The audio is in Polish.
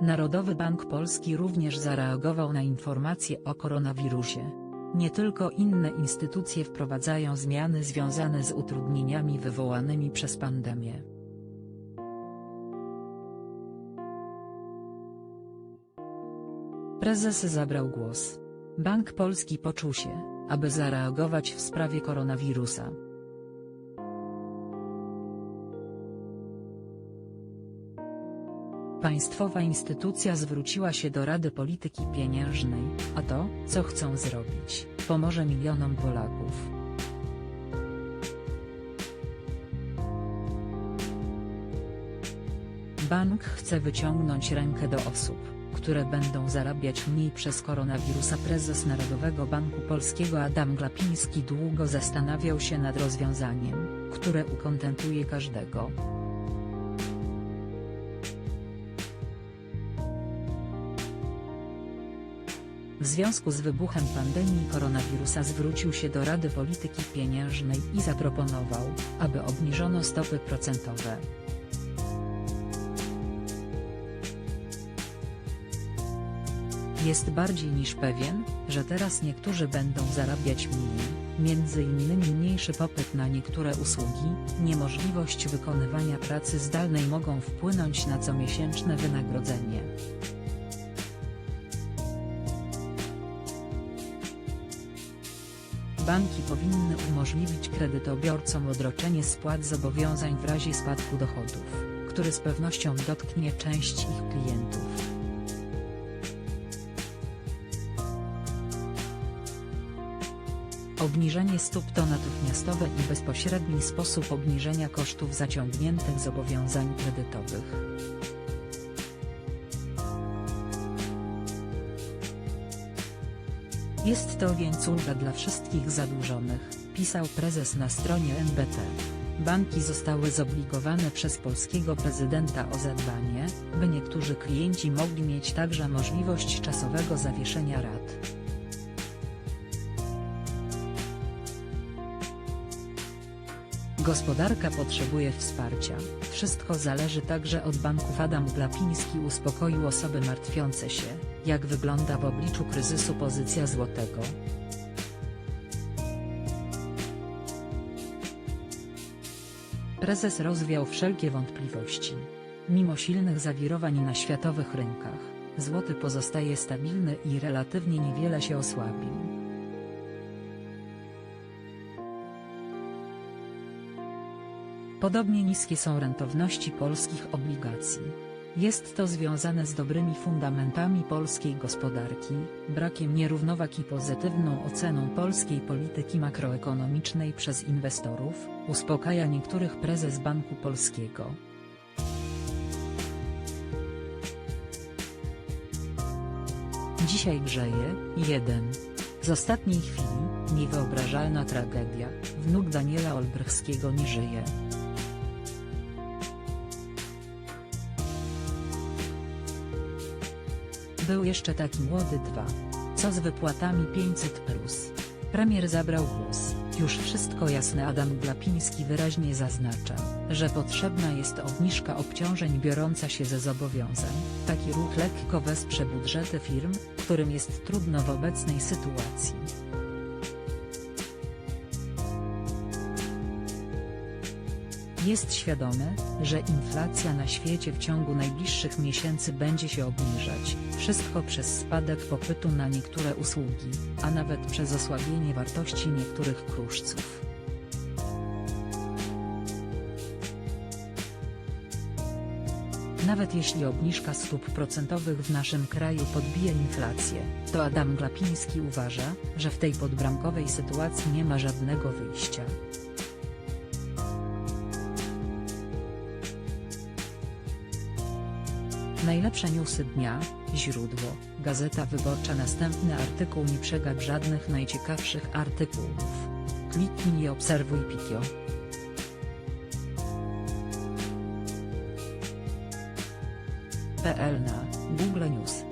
Narodowy Bank Polski również zareagował na informacje o koronawirusie. Nie tylko inne instytucje wprowadzają zmiany związane z utrudnieniami wywołanymi przez pandemię. Prezes zabrał głos. Bank Polski poczuł się, aby zareagować w sprawie koronawirusa. Państwowa instytucja zwróciła się do Rady Polityki Pieniężnej, a to, co chcą zrobić, pomoże milionom Polaków. Bank chce wyciągnąć rękę do osób, które będą zarabiać mniej przez koronawirusa. Prezes Narodowego Banku Polskiego Adam Glapiński długo zastanawiał się nad rozwiązaniem, które ukontentuje każdego. W związku z wybuchem pandemii koronawirusa zwrócił się do Rady Polityki Pieniężnej i zaproponował, aby obniżono stopy procentowe. Jest bardziej niż pewien, że teraz niektórzy będą zarabiać mniej, między innymi mniejszy popyt na niektóre usługi, niemożliwość wykonywania pracy zdalnej mogą wpłynąć na comiesięczne wynagrodzenie. Banki powinny umożliwić kredytobiorcom odroczenie spłat zobowiązań w razie spadku dochodów, który z pewnością dotknie część ich klientów. Obniżenie stóp to natychmiastowy i bezpośredni sposób obniżenia kosztów zaciągniętych zobowiązań kredytowych. Jest to więc ulga dla wszystkich zadłużonych, pisał prezes na stronie NBT. Banki zostały zobligowane przez polskiego prezydenta o zadbanie, by niektórzy klienci mogli mieć także możliwość czasowego zawieszenia rat. Gospodarka potrzebuje wsparcia, wszystko zależy także od banków Adam Glapiński uspokoił osoby martwiące się, jak wygląda w obliczu kryzysu pozycja złotego. Prezes rozwiał wszelkie wątpliwości. Mimo silnych zawirowań na światowych rynkach, złoty pozostaje stabilny i relatywnie niewiele się osłabił. Podobnie niskie są rentowności polskich obligacji. Jest to związane z dobrymi fundamentami polskiej gospodarki, brakiem nierównowag i pozytywną oceną polskiej polityki makroekonomicznej przez inwestorów, uspokaja niektórych prezes Banku Polskiego. Dzisiaj grzeje, 1. Z ostatniej chwili, niewyobrażalna tragedia, wnuk Daniela Olbrychskiego nie żyje. Był jeszcze taki młody 2. Co z wypłatami 500 plus? Premier zabrał głos. Już wszystko jasne Adam Glapiński wyraźnie zaznacza, że potrzebna jest obniżka obciążeń biorąca się ze zobowiązań. Taki ruch lekko wesprze budżety firm, którym jest trudno w obecnej sytuacji. Jest świadomy, że inflacja na świecie w ciągu najbliższych miesięcy będzie się obniżać, wszystko przez spadek popytu na niektóre usługi, a nawet przez osłabienie wartości niektórych kruszców. Nawet jeśli obniżka stóp procentowych w naszym kraju podbije inflację, to Adam Glapiński uważa, że w tej podbramkowej sytuacji nie ma żadnego wyjścia. Najlepsze newsy dnia, źródło, Gazeta Wyborcza Następny artykuł Nie przegap żadnych najciekawszych artykułów. Kliknij i obserwuj Pikio. PL na Google News